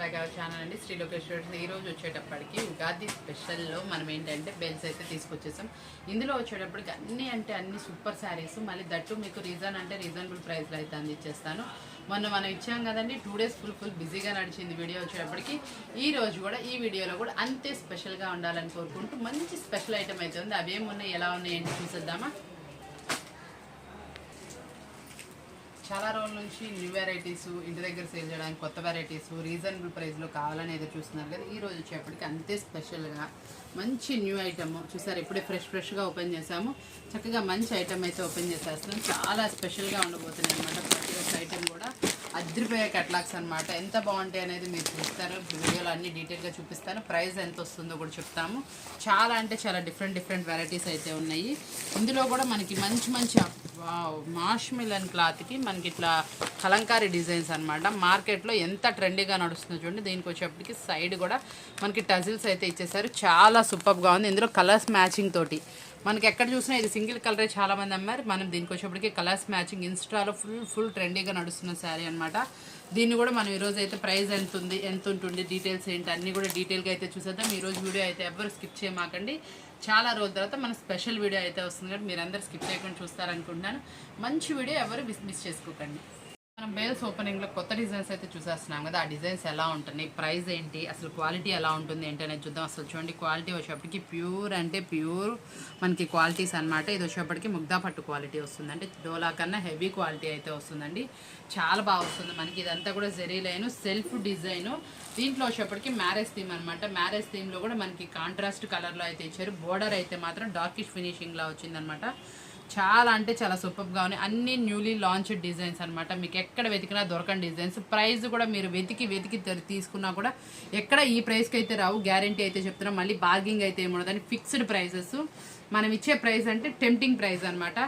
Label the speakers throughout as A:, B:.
A: Back our channel అండి శ్రీ. లోకేశ్వర్ ఈ రోజు వచ్చేటప్పటికి ఉగాది స్పెషల్లో మనం ఏంటంటే బెల్స్ అయితే తీసుకొచ్చేసాం. ఇందులో వచ్చేటప్పటికి అన్నీ అంటే అన్ని సూపర్ శారీస్ మళ్ళీ దట్టు మీకు రీజన్ అంటే రీజనబుల్ ప్రైస్లో అయితే అందించేస్తాను. మొన్న మనం ఇచ్చాం కదండి టూ డేస్ ఫుల్ ఫుల్ బిజీగా నడిచింది వీడియో వచ్చేటప్పటికి. ఈ రోజు కూడా ఈ వీడియోలో కూడా అంతే స్పెషల్గా ఉండాలని కోరుకుంటూ మంచి స్పెషల్ ఐటమ్ అయితే ఉంది. అవి ఎలా ఉన్నాయి చూసేద్దామా? చాలా రోజుల నుంచి న్యూ వెరైటీస్ ఇంటి దగ్గర సేల్ చేయడానికి కొత్త వెరైటీస్ రీజనబుల్ ప్రైస్లో కావాలని ఏదో చూస్తున్నారు కదా ఈ రోజు వచ్చేప్పటికి అంతే స్పెషల్గా మంచి న్యూ ఐటమ్. చూసారు ఇప్పుడే ఫ్రెష్ ఫ్రెష్గా ఓపెన్ చేసాము చక్కగా మంచి ఐటమ్ అయితే ఓపెన్ చేసేస్తున్నాం. చాలా స్పెషల్గా ఉండబోతున్నాయి అనమాట ప్రతి ఒక్క ఐటమ్ కూడా అద్రిపోయే కట్లాక్స్ అనమాట ఎంత బాగుంటాయి అనేది మీరు చూస్తారు. వీడియోలో అన్ని డీటెయిల్గా చూపిస్తాను. ప్రైస్ ఎంత వస్తుందో కూడా చెప్తాము. చాలా అంటే చాలా డిఫరెంట్ డిఫరెంట్ వెరైటీస్ అయితే ఉన్నాయి. ఇందులో కూడా మనకి మంచి మంచి మాష్ మిలన్ క్లాత్కి మనకి ఇట్లా కలంకారీ డిజైన్స్ అనమాట మార్కెట్లో ఎంత ట్రెండీగా నడుస్తుందో చూడండి. దీనికి వచ్చేప్పటికి సైడ్ కూడా మనకి టజిల్స్ అయితే ఇచ్చేసారు చాలా సూపర్గా ఉంది. ఇందులో కలర్స్ మ్యాచింగ్ తోటి. మనకి ఎక్కడ చూసినా ఇది సింగిల్ కలరే చాలామంది అమ్మారు. మనం దీనికి వచ్చేప్పటికి కలర్స్ మ్యాచింగ్ ఇన్స్టాలో ఫుల్ ఫుల్ ట్రెండీగా నడుస్తున్న శారీ అనమాట దీన్ని కూడా మనం ఈరోజు అయితే ప్రైస్ ఎంత ఉంది ఎంత ఉంటుంది డీటెయిల్స్ ఏంటి అన్నీ కూడా డీటెయిల్గా అయితే చూసేద్దాం. ఈరోజు వీడియో అయితే ఎవరు స్కిప్ చేయమాకండి. చాలా రోజుల తర్వాత మన స్పెషల్ వీడియో అయితే వస్తుంది కాబట్టి మీరు స్కిప్ చేయకుండా చూస్తారనుకుంటున్నాను. మంచి వీడియో ఎవరు మిస్ మిస్ చేసుకోకండి. మనం బేల్స్ ఓపెనింగ్లో కొత్త డిజైన్స్ అయితే చూసేస్తున్నాం కదా ఆ డిజైన్స్ ఎలా ఉంటున్నాయి ప్రైస్ ఏంటి అసలు క్వాలిటీ ఎలా ఉంటుంది ఏంటి అనేది చూద్దాం. అసలు చూడండి క్వాలిటీ వచ్చేప్పటికి ప్యూర్ అంటే ప్యూర్ మనకి క్వాలిటీస్ అనమాట ఇది వచ్చేప్పటికి ముగ్దా పట్టు క్వాలిటీ వస్తుంది. అంటే డోలా కన్నా హెవీ క్వాలిటీ అయితే వస్తుందండి. చాలా బాగా వస్తుంది మనకి. ఇదంతా కూడా జెరీ లైన్ సెల్ఫ్ డిజైన్. దీంట్లో వచ్చేప్పటికి మ్యారేజ్ థీమ్ అనమాట మ్యారేజ్ థీమ్లో కూడా మనకి కాంట్రాస్ట్ కలర్లో అయితే ఇచ్చారు. బోర్డర్ అయితే మాత్రం డార్కిష్ ఫినిషింగ్లా వచ్చిందనమాట చాలా అంటే చాలా సూపర్గా ఉన్నాయి. అన్ని న్యూలీ లాంచ్ డిజైన్స్ అనమాట మీకు ఎక్కడ వెతికినా దొరకని డిజైన్స్ ప్రైస్ కూడా మీరు వెతికి వెతికి తీసుకున్నా కూడా ఎక్కడ ఈ ప్రైస్కి అయితే రావు. గ్యారంటీ అయితే చెప్తున్నా. మళ్ళీ బార్గింగ్ అయితే ఏముండదని ఫిక్స్డ్ ప్రైసెస్ మనం ఇచ్చే ప్రైస్ అంటే టెంప్టింగ్ ప్రైస్ అనమాట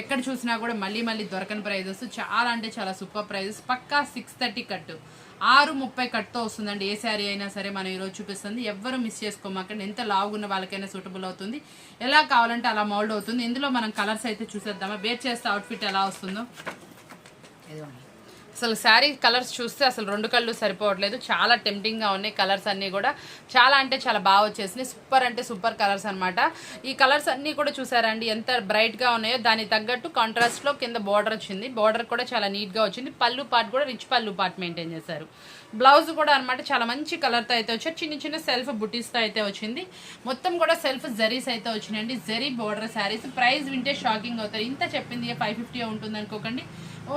A: ఎక్కడ చూసినా కూడా మళ్ళీ మళ్ళీ దొరకని ప్రైజెస్. చాలా అంటే చాలా సూపర్ ప్రైజెస్. పక్కా సిక్స్ థర్టీ కట్టు ఆరు ముప్పై కట్తో వస్తుందండి. ఏ శారీ అయినా సరే మనం ఈరోజు చూపిస్తుంది. ఎవ్వరు మిస్ చేసుకోమాకండి. ఎంత లావుగున్న వాళ్ళకైనా సూటబుల్ అవుతుంది. ఎలా కావాలంటే అలా మౌల్డ్ అవుతుంది. ఇందులో మనం కలర్స్ అయితే చూసేద్దామా? వేర్ చేస్తే అవుట్ఫిట్ ఎలా వస్తుందో? ఇదిగోండి. అసలు శారీ కలర్స్ చూస్తే అసలు రెండు కళ్ళు సరిపోవట్లేదు. చాలా టెంప్టింగ్గా ఉన్నాయి కలర్స్ అన్నీ కూడా. చాలా అంటే చాలా బాగా వచ్చేసినాయి. సూపర్ అంటే సూపర్ కలర్స్ అన్నమాట. ఈ కలర్స్ అన్నీ కూడా చూసారండి ఎంత బ్రైట్గా ఉన్నాయో. దానికి తగ్గట్టు కాంట్రాస్ట్లో కింద బార్డర్ వచ్చింది. బార్డర్ కూడా చాలా నీట్గా వచ్చింది. పళ్ళు పార్ట్ కూడా రిచ్ పళ్ళు పార్ట్ మెయింటైన్ చేశారు. బ్లౌజ్ కూడా అనమాట చాలా మంచి కలర్తో అయితే వచ్చారు చిన్న చిన్న సెల్ఫ్ బుటీస్తో అయితే వచ్చింది. మొత్తం కూడా సెల్ఫ్ జరీస్ అయితే వచ్చినాయండి. జరీ బోర్డర్ శారీస్ ప్రైస్ వింటే షాకింగ్ అవుతారు ఇంత చెప్పింది ఫైవ్ ఫిఫ్టీ ఉంటుంది అనుకోకండి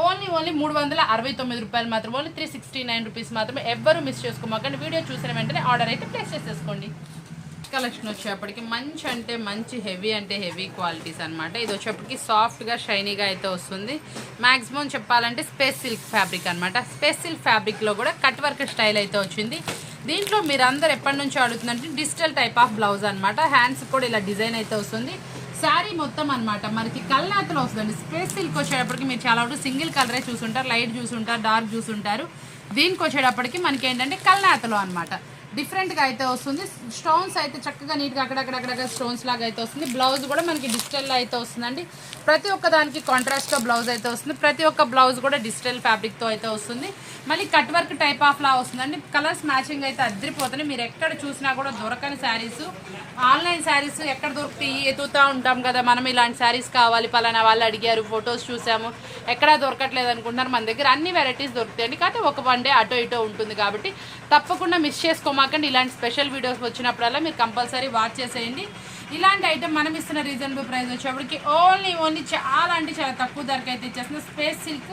A: ఓన్లీ ఓన్లీ మూడు వందల అరవై తొమ్మిది రూపాయలు మాత్రం only three sixty nine rupees మాత్రమే ఎవ్వరు మిస్ చేసుకోమాకండి. వీడియో చూసిన వెంటనే ఆర్డర్ అయితే ప్లేస్ చేసేసుకోండి. కలెక్షన్ వచ్చేప్పటికి మంచి అంటే మంచి హెవీ అంటే హెవీ క్వాలిటీస్ అనమాట ఇది వచ్చేప్పటికి సాఫ్ట్గా షైనీగా అయితే వస్తుంది. మ్యాక్సిమం చెప్పాలంటే స్పేస్ సిల్క్ ఫ్యాబ్రిక్ అనమాట స్పేస్ సిల్క్ ఫ్యాబ్రిక్లో కూడా కట్ వర్క్ స్టైల్ అయితే వచ్చింది. దీంట్లో మీరు అందరు ఎప్పటి నుంచో అడుగుతుందంటే డిజిటల్ టైప్ ఆఫ్ బ్లౌజ్ అనమాట హ్యాండ్స్ కూడా ఇలా డిజైన్ అయితే వస్తుంది. శారీ మొత్తం అనమాట మనకి కల్నాతలో వస్తుందండి. స్పేస్ సిల్క్ వచ్చేటప్పటికి మీరు చాలా వరకు సింగిల్ కలరే చూసుంటారు. లైట్ చూసుంటారు డార్క్ చూసుంటారు. దీనికి వచ్చేటప్పటికి మనకి ఏంటంటే కల్నాతలో అనమాట డిఫరెంట్గా అయితే వస్తుంది. స్టోన్స్ అయితే చక్కగా నీట్గా అక్కడక్కడక్కడ స్టోన్స్ లాగా అయితే వస్తుంది. బ్లౌజ్ కూడా మనకి డిజిటల్లో అయితే వస్తుందండి. ప్రతి ఒక్క దానికి కాంట్రాస్ట్తో బ్లౌజ్ అయితే వస్తుంది. ప్రతి ఒక్క బ్లౌజ్ కూడా డిజిటల్ ఫ్యాబ్రిక్తో అయితే వస్తుంది. మళ్ళీ కట్ వర్క్ టైప్ ఆఫ్ లా వస్తుందండి. కలర్స్ మ్యాచింగ్ అయితే అద్దరిపోతుంది మీరు ఎక్కడ చూసినా కూడా దొరకని శారీస్. ఆన్లైన్ శారీస్ ఎక్కడ దొరుకుతాయి ఎదుగుతూ ఉంటాం కదా. మనం ఇలాంటి శారీస్ కావాలి. పలానా వాళ్ళు అడిగారు. ఫొటోస్ చూసాము. ఎక్కడా దొరకట్లేదు అనుకుంటున్నారు. మన దగ్గర అన్ని వెరైటీస్ దొరుకుతాయండి. కాకపోతే ఒక వన్ డే అటో ఇటో ఉంటుంది కాబట్టి తప్పకుండా మిస్ చేసుకోమాకండి ఇలాంటి స్పెషల్ వీడియోస్ వచ్చినప్పుడల్లా మీరు కంపల్సరీ వాచ్ చేసేయండి. ఇలాంటి ఐటమ్ మనం ఇస్తున్న రీజనబుల్ ప్రైస్ వచ్చేప్పటికి ఓన్లీ ఓన్లీ చాలా అంటే చాలా తక్కువ ధరకు అయితే ఇచ్చేస్తుంది స్పేస్ సిల్క్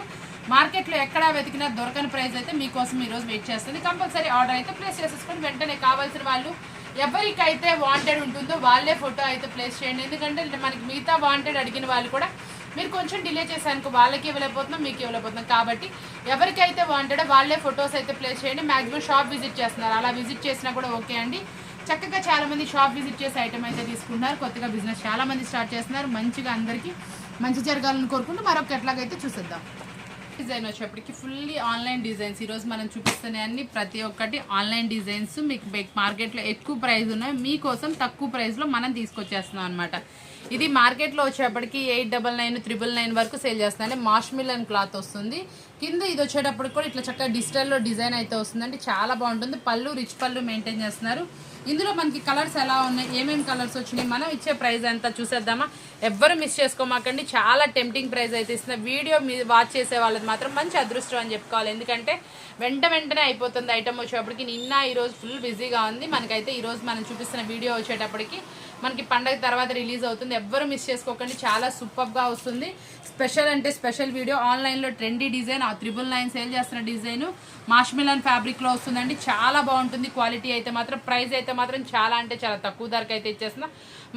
A: మార్కెట్లో ఎక్కడా వెతికినా దొరకని ప్రైస్ అయితే మీకోసం ఈరోజు వెయిట్ చేస్తుంది. కంపల్సరీ ఆర్డర్ అయితే ప్లేస్ చేసేసుకొని వెంటనే కావాల్సిన వాళ్ళు ఎవరికైతే వాంటెడ్ ఉంటుందో వాళ్ళే ఫోటో అయితే ప్లేస్ చేయండి. ఎందుకంటే మనకి మిగతా వాంటెడ్ అడిగిన వాళ్ళు కూడా మీరు కొంచెం డిలే చేశానుకో వాళ్ళకి ఇవ్వలేకపోతున్నాం మీకు ఇవ్వలేకపోతున్నాం. కాబట్టి ఎవరికైతే వాంటాడో వాళ్ళే ఫొటోస్ అయితే ప్లేస్ చేయండి. మాక్సిమం షాప్ విజిట్ చేస్తున్నారు. అలా విజిట్ చేసినా కూడా ఓకే అండి. చక్కగా చాలామంది షాప్ విజిట్ చేసి ఐటమ్ అయితే తీసుకుంటున్నారు. కొత్తగా బిజినెస్ చాలామంది స్టార్ట్ చేస్తున్నారు. మంచిగా అందరికీ మంచి జరగాలని కోరుకుంటూ మరొక ఎట్లాగైతే చూసేద్దాం. డిజైన్ వచ్చేప్పటికి ఫుల్లీ ఆన్లైన్ డిజైన్స్ ఈరోజు మనం చూపిస్తున్నాయి అన్ని ప్రతి ఒక్కటి ఆన్లైన్ డిజైన్స్ మీకు మార్కెట్లో ఎక్కువ ప్రైస్ ఉన్నాయి. మీకోసం తక్కువ ప్రైస్లో మనం తీసుకొచ్చేస్తున్నాం అనమాట ఇది మార్కెట్లో వచ్చేటప్పటికి eight double nine triple nine వరకు సేల్ చేస్తుంది. మాష్ మిలన్ క్లాత్ వస్తుంది. కింద ఇది వచ్చేటప్పటికి కూడా ఇట్లా చక్కగా డిజిటల్లో డిజైన్ అయితే వస్తుందండి. చాలా బాగుంటుంది. పళ్ళు రిచ్ పళ్ళు మెయింటైన్ చేస్తున్నారు. ఇందులో మనకి కలర్స్ ఎలా ఉన్నాయి? ఏమేమి కలర్స్ వచ్చినాయి? మనం ఇచ్చే ప్రైస్ అంతా చూసేద్దామా? ఎవ్వరు మిస్ చేసుకోమాకండి. చాలా టెంప్టింగ్ ప్రైస్ అయితే ఇస్తుంది వీడియో మీ వాచ్ చేసే వాళ్ళది మాత్రం మంచి అదృష్టం అని చెప్పుకోవాలి. ఎందుకంటే వెంట వెంటనే అయిపోతుంది ఐటమ్ వచ్చేటప్పటికి నిన్న ఈరోజు ఫుల్ బిజీగా ఉంది. మనకైతే ఈరోజు మనం చూపిస్తున్న వీడియో వచ్చేటప్పటికి మనకి పండగ తర్వాత రిలీజ్ అవుతుంది. ఎవ్వరు మిస్ చేసుకోకండి. చాలా సూపర్గా వస్తుంది. స్పెషల్ అంటే స్పెషల్ వీడియో. ఆన్లైన్లో ట్రెండీ డిజైన్ ఆ త్రిబుల్ నైన్ సేల్ చేస్తున్న డిజైన్ మాష్మిలన్ ఫ్యాబ్రిక్లో వస్తుందండి. చాలా బాగుంటుంది. క్వాలిటీ అయితే మాత్రం ప్రైస్ అయితే మాత్రం చాలా అంటే చాలా తక్కువ ధరకు అయితే ఇచ్చేస్తున్నా.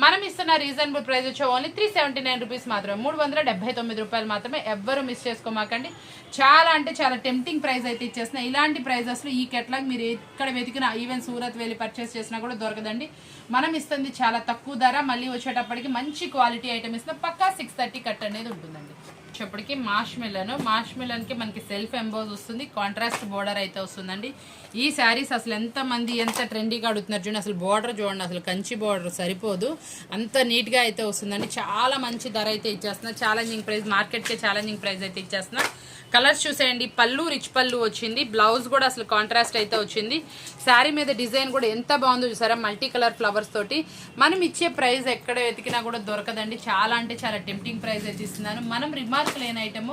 A: మనం ఇస్తున్న రీజనబుల్ ప్రైస్ వచ్చి only three seventy nine rupees మాత్రమే. మూడు వందల డెబ్బై తొమ్మిది రూపాయలు మాత్రమే ఎవ్వరు మిస్ చేసుకోమాకండి. చాలా అంటే చాలా టెంప్టింగ్ ప్రైస్ అయితే ఇచ్చేసిన ఇలాంటి ప్రైజెస్లో ఈ కెట్లాగ్ మీరు ఎక్కడ వెతికినా ఈవెన్ సూరత్ వెళ్ళి పర్చేస్ చేసినా కూడా దొరకదండి. మనం ఇస్తుంది చాలా తక్కువ ధర మళ్ళీ వచ్చేటప్పటికి మంచి క్వాలిటీ ఐటమ్ ఇస్తున్న పక్కా సిక్స్ థర్టీ కట్ అనేది ఉంటుందండి. వచ్చేప్పటికి మాష్ మిలన్ మాష్ మిలన్కి మనకి సెల్ఫ్ ఎంబోజ్ వస్తుంది. కాంట్రాస్ట్ బోర్డర్ అయితే వస్తుందండి. ఈ శారీస్ అసలు ఎంత మంది ఎంత ట్రెండీగా అడుగుతున్నారు చూడండి. అసలు బోర్డర్ చూడండి. అసలు కంచి బోర్డర్ సరిపోదు. అంత నీట్గా అయితే వస్తుందండి. చాలా మంచి ధర అయితే ఇచ్చేస్తున్నా. ఛాలెంజింగ్ ప్రైస్ మార్కెట్కే ఛాలెంజింగ్ ప్రైస్ అయితే ఇచ్చేస్తున్నా. కలర్స్ చూసేయండి. పళ్ళు రిచ్ పళ్ళు వచ్చింది. బ్లౌజ్ కూడా అసలు కాంట్రాస్ట్ అయితే వచ్చింది. శారీ మీద డిజైన్ కూడా ఎంత బాగుందో చూసారా? మల్టీ కలర్ ఫ్లవర్స్ తోటి. మనం ఇచ్చే ప్రైస్ ఎక్కడ వెతికినా కూడా దొరకదండి. చాలా అంటే చాలా టెంప్టింగ్ ప్రైస్ అయితే ఇస్తున్నాను. మనం రిమార్క్ లేని ఐటమ్.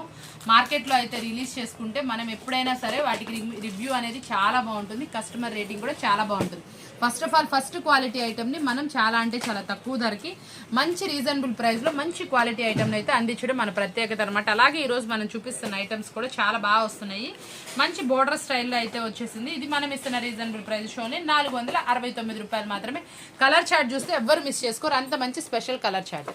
A: మార్కెట్లో అయితే రిలీజ్ చేసుకుంటే మనం ఎప్పుడైనా సరే వాటికి రివ్యూ అనేది చాలా బాగుంటుంది. కస్టమర్ రేటింగ్ కూడా చాలా బాగుంటుంది. First of all first quality ఐటమ్ని మనం చాలా అంటే చాలా తక్కువ ధరకి మంచి రీజనబుల్ ప్రైస్లో మంచి క్వాలిటీ ఐటమ్ని అయితే అందించడం మన ప్రత్యేకత అనమాట అలాగే ఈరోజు మనం చూపిస్తున్న ఐటమ్స్ కూడా చాలా బాగా వస్తున్నాయి. మంచి బోర్డర్ స్టైల్లో అయితే వచ్చేసింది. ఇది మనం ఇస్తున్న రీజనబుల్ ప్రైస్ షోని నాలుగు వందల అరవై తొమ్మిది రూపాయలు మాత్రమే. కలర్ చార్ట్ చూస్తే ఎవ్వరు మిస్ చేసుకోరు. అంత మంచి స్పెషల్ కలర్ చార్ట్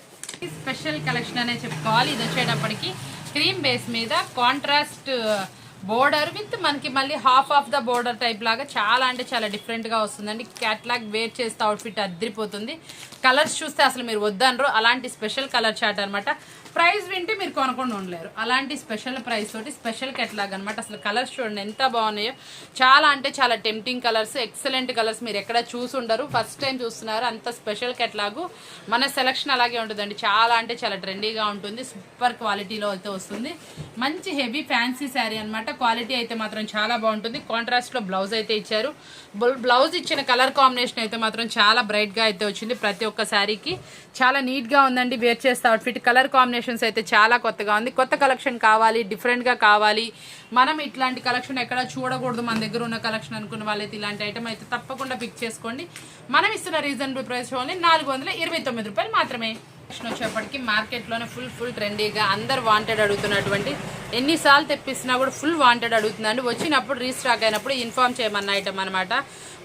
A: ఈ స్పెషల్ కలెక్షన్ అనే చెప్పుకోవాలి. ఇది వచ్చేటప్పటికి క్రీమ్ బేస్ మీద కాంట్రాస్ట్ uh, బోర్డర్ విత్ మనకి మళ్ళీ half of the border type లాగా చాలా అంటే చాలా డిఫరెంట్గా వస్తుందండి. క్యాట్లాగ్ వేర్ చేస్తే అవుట్ఫిట్ అద్దరిపోతుంది కలర్స్ చూస్తే అసలు మీరు వద్దనరు. అలాంటి స్పెషల్ కలర్ చాట్ అనమాట ప్రైస్ వింటే మీరు కొనకుండా ఉండలేరు. అలాంటి స్పెషల్ ప్రైస్ తోటి స్పెషల్ కెట్లాగ్ అనమాట అసలు కలర్స్ చూడండి ఎంత బాగున్నాయో. చాలా అంటే చాలా టెంప్టింగ్ కలర్స్ ఎక్సలెంట్ కలర్స్ మీరు ఎక్కడ చూసి ఉండరు. ఫస్ట్ టైం చూస్తున్నారు అంత స్పెషల్ కెట్లాగు. మన సెలక్షన్ అలాగే ఉంటుందండి. చాలా అంటే చాలా ట్రెండీగా ఉంటుంది. సూపర్ క్వాలిటీలో అయితే వస్తుంది. మంచి హెవీ ఫ్యాన్సీ శారీ అనమాట క్వాలిటీ అయితే మాత్రం చాలా బాగుంటుంది. కాంట్రాస్ట్లో బ్లౌజ్ అయితే ఇచ్చారు. బ్లౌజ్ ఇచ్చిన కలర్ కాంబినేషన్ అయితే మాత్రం చాలా బ్రైట్గా అయితే వచ్చింది ప్రతి ఒక్క శారీకి. చాలా నీట్గా ఉందండి. వేర్ చేస్తే అవుట్ఫిట్ కలర్ కాంబినేషన్ కాంబినేషన్స్ అయితే చాలా కొత్తగా ఉంది. కొత్త కలెక్షన్ కావాలి డిఫరెంట్గా కావాలి. మనం ఇట్లాంటి కలెక్షన్ ఎక్కడ చూడకూడదు మన దగ్గర ఉన్న కలెక్షన్ అనుకున్న వాళ్ళైతే ఇలాంటి ఐటమ్ అయితే తప్పకుండా పిక్ చేసుకోండి. మనం ఇస్తున్న రీజనబుల్ ప్రైస్ ఓన్లీ నాలుగు వందల ఇరవై తొమ్మిది రూపాయలు మాత్రమే. కలెక్షన్ వచ్చేప్పటికి మార్కెట్లోనే ఫుల్ ఫుల్ ట్రెండీగా అందరు వాంటెడ్ అడుగుతున్నటువంటి ఎన్నిసార్లు తెప్పిస్తున్నా కూడా ఫుల్ వాంటెడ్ అడుగుతుందండి. వచ్చినప్పుడు రీస్టాక్ అయినప్పుడు ఇన్ఫార్మ్ చేయమన్న ఐటమ్ అనమాట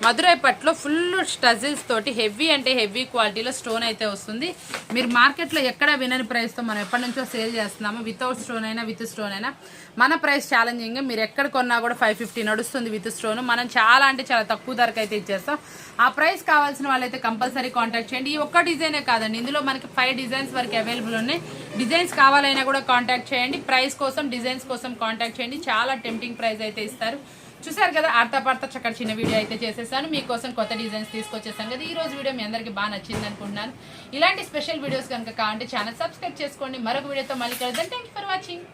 A: మధురై పట్లో ఫుల్ స్టజిల్స్ తోటి హెవీ అంటే హెవీ క్వాలిటీలో స్టోన్ అయితే వస్తుంది. మీరు మార్కెట్లో ఎక్కడ వినని ప్రైస్తో మనం ఎప్పటి నుంచో సేల్ చేస్తున్నాము వితౌట్ స్టోన్ అయినా విత్ స్టోన్ అయినా మన ప్రైస్ ఛాలెంజింగ్ మీరు ఎక్కడ కొన్నా కూడా ఫైవ్ ఫిఫ్టీ నడుస్తుంది విత్ స్టోన్ మనం చాలా అంటే చాలా తక్కువ ధరకు అయితే ఇచ్చేస్తాం. ఆ ప్రైస్ కావాల్సిన వాళ్ళైతే కంపల్సరీ కాంటాక్ట్ చేయండి. ఈ ఒక్క డిజైనే కాదండి. ఇందులో మనకి ఫైవ్ డిజైన్స్ వరకు అవైలబుల్ ఉన్నాయి. డిజైన్స్ కావాలైనా కూడా కాంటాక్ట్ చేయండి. ప్రైస్ కోసం డిజైన్స్ కోసం కాంటాక్ట్ చేయండి. చాలా టెంప్టింగ్ ప్రైస్ అయితే ఇస్తారు. చూసారు కదా ఆడతా పాడతా చక్కటి చిన్న వీడియో అయితే చేసేసాను. మీకోసం కొత్త డిజైన్స్ తీసుకొచ్చేసాను కదా. ఈ రోజు వీడియో మీ అందరికీ బాగా నచ్చింది అనుకుంటున్నాను. ఇలాంటి స్పెషల్ వీడియోస్ కనుక కావాలంటే ఛానల్ సబ్స్క్రైబ్ చేసుకోండి. మరొక వీడియోతో మళ్ళీ కలుద్దాం. Thank for watching